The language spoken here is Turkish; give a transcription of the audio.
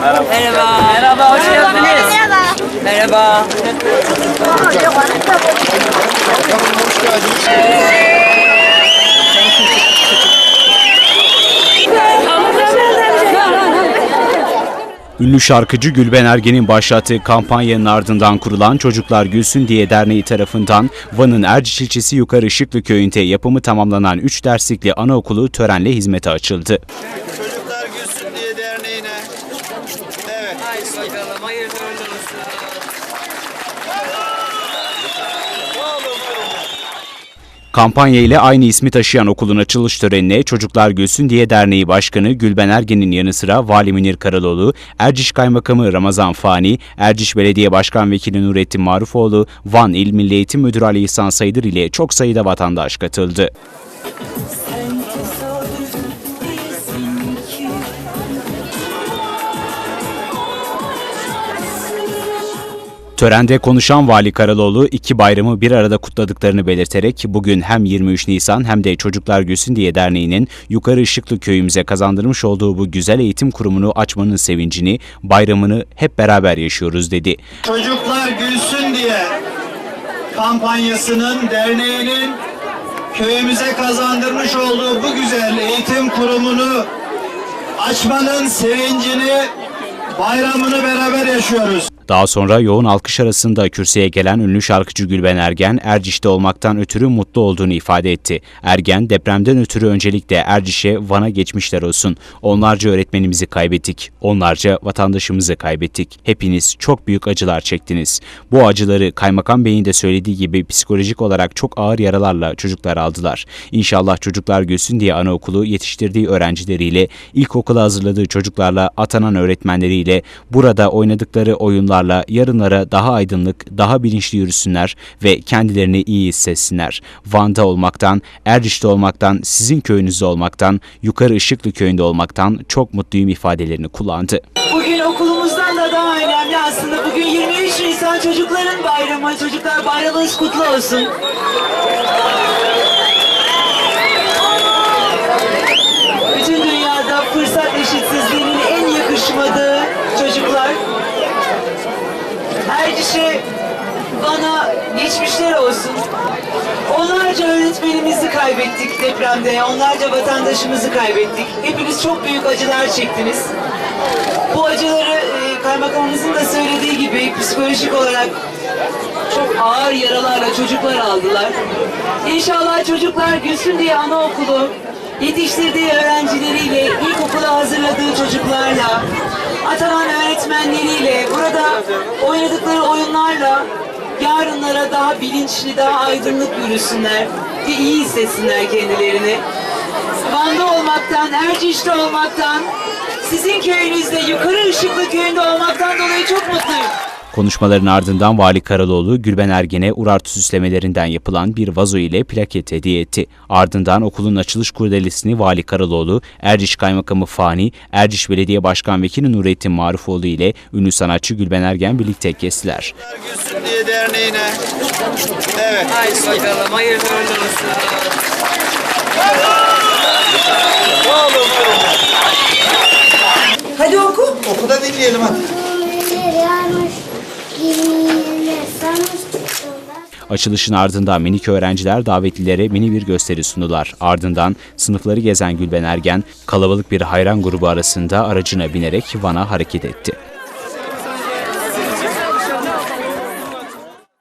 Merhaba. Merhaba, hoş geldiniz. Merhaba. Ünlü şarkıcı Gülben Ergen'in başlattığı kampanyanın ardından kurulan Çocuklar Gülsün diye derneği tarafından Van'ın Erciş ilçesi Yukarı Işıklı köyünde yapımı tamamlanan 3 derslikli anaokulu törenle hizmete açıldı. Derneğine. Evet. Haydi bakalım, hayırlı uğurlu olsun. Kampanya ile aynı ismi taşıyan okulun açılış törenine Çocuklar Gülsün diye derneği başkanı Gülben Ergen'in yanı sıra Vali Münir Karaloğlu, Erciş Kaymakamı Ramazan Fani, Erciş Belediye Başkan Vekili Nurettin Marufoğlu, Van İl Milli Eğitim Müdürü Ali İhsan Saydır ile çok sayıda vatandaş katıldı. Törende konuşan Vali Karaloğlu iki bayramı bir arada kutladıklarını belirterek bugün hem 23 Nisan hem de Çocuklar Gülsün diye derneğinin Yukarı Işıklı köyümüze kazandırmış olduğu bu güzel eğitim kurumunu açmanın sevincini, bayramını hep beraber yaşıyoruz dedi. Çocuklar Gülsün diye kampanyasının, derneğinin köyümüze kazandırmış olduğu bu güzel eğitim kurumunu açmanın sevincini, bayramını beraber yaşıyoruz. Daha sonra yoğun alkış arasında kürsüye gelen ünlü şarkıcı Gülben Ergen, Erciş'te olmaktan ötürü mutlu olduğunu ifade etti. Ergen, depremden ötürü öncelikle Erciş'e, Van'a geçmişler olsun. Onlarca öğretmenimizi kaybettik, onlarca vatandaşımızı kaybettik. Hepiniz çok büyük acılar çektiniz. Bu acıları Kaymakam Bey'in de söylediği gibi psikolojik olarak çok ağır yaralarla çocuklar aldılar. İnşallah çocuklar gülsün diye anaokulu yetiştirdiği öğrencileriyle, ilkokula hazırladığı çocuklarla, atanan öğretmenleriyle, burada oynadıkları oyunlarla yarınlara daha aydınlık, daha bilinçli yürüsünler ve kendilerini iyi hissetsinler. Van'da olmaktan, Erciş'te olmaktan, sizin köyünüzde olmaktan, Yukarı Işıklı köyünde olmaktan çok mutluyum ifadelerini kullandı. Bugün okulumuzdan da daha önemli aslında. Bugün 23 Nisan Çocukların Bayramı. Çocuklar bayramınız kutlu olsun. Erciş'e bana geçmişler olsun. Onlarca öğretmenimizi kaybettik depremde, onlarca vatandaşımızı kaybettik. Hepiniz çok büyük acılar çektiniz. Bu acıları e, kaymakamımızın da söylediği gibi psikolojik olarak çok ağır yaralarla çocuklar aldılar. İnşallah çocuklar Gülsün diye anaokulu yetiştirdiği öğrencileriyle, ilkokula hazırladığı çocuklarla, atanan öğretmenleriyle, burada oynadıkları oyunlarla yarınlara daha bilinçli, daha aydınlık yürüsünler ve iyi hissetsinler kendilerini. Van'da olmaktan, Erciş'te olmaktan, sizin köyünüzde, Yukarı Işıklı köyünde olmaktan dolayı çok mutluyum. Konuşmaların ardından Vali Karaloğlu, Gülben Ergen'e urartu süslemelerinden yapılan bir vazo ile plaket hediye etti. Ardından okulun açılış kurdelesini Vali Karaloğlu, Erciş Kaymakamı Fani, Erciş Belediye Başkan Vekili Nurettin Marufoğlu ile ünlü sanatçı Gülben Ergen birlikte kestiler. Çocuklar Gülsün diye derneğine. Evet. Haydi bakalım, hayırlı uğurlu olsun. Hadi oku. Oku da dinleyelim hadi. Açılışın ardından minik öğrenciler davetlilere mini bir gösteri sundular. Ardından sınıfları gezen Gülben Ergen, kalabalık bir hayran grubu arasında aracına binerek Van'a hareket etti.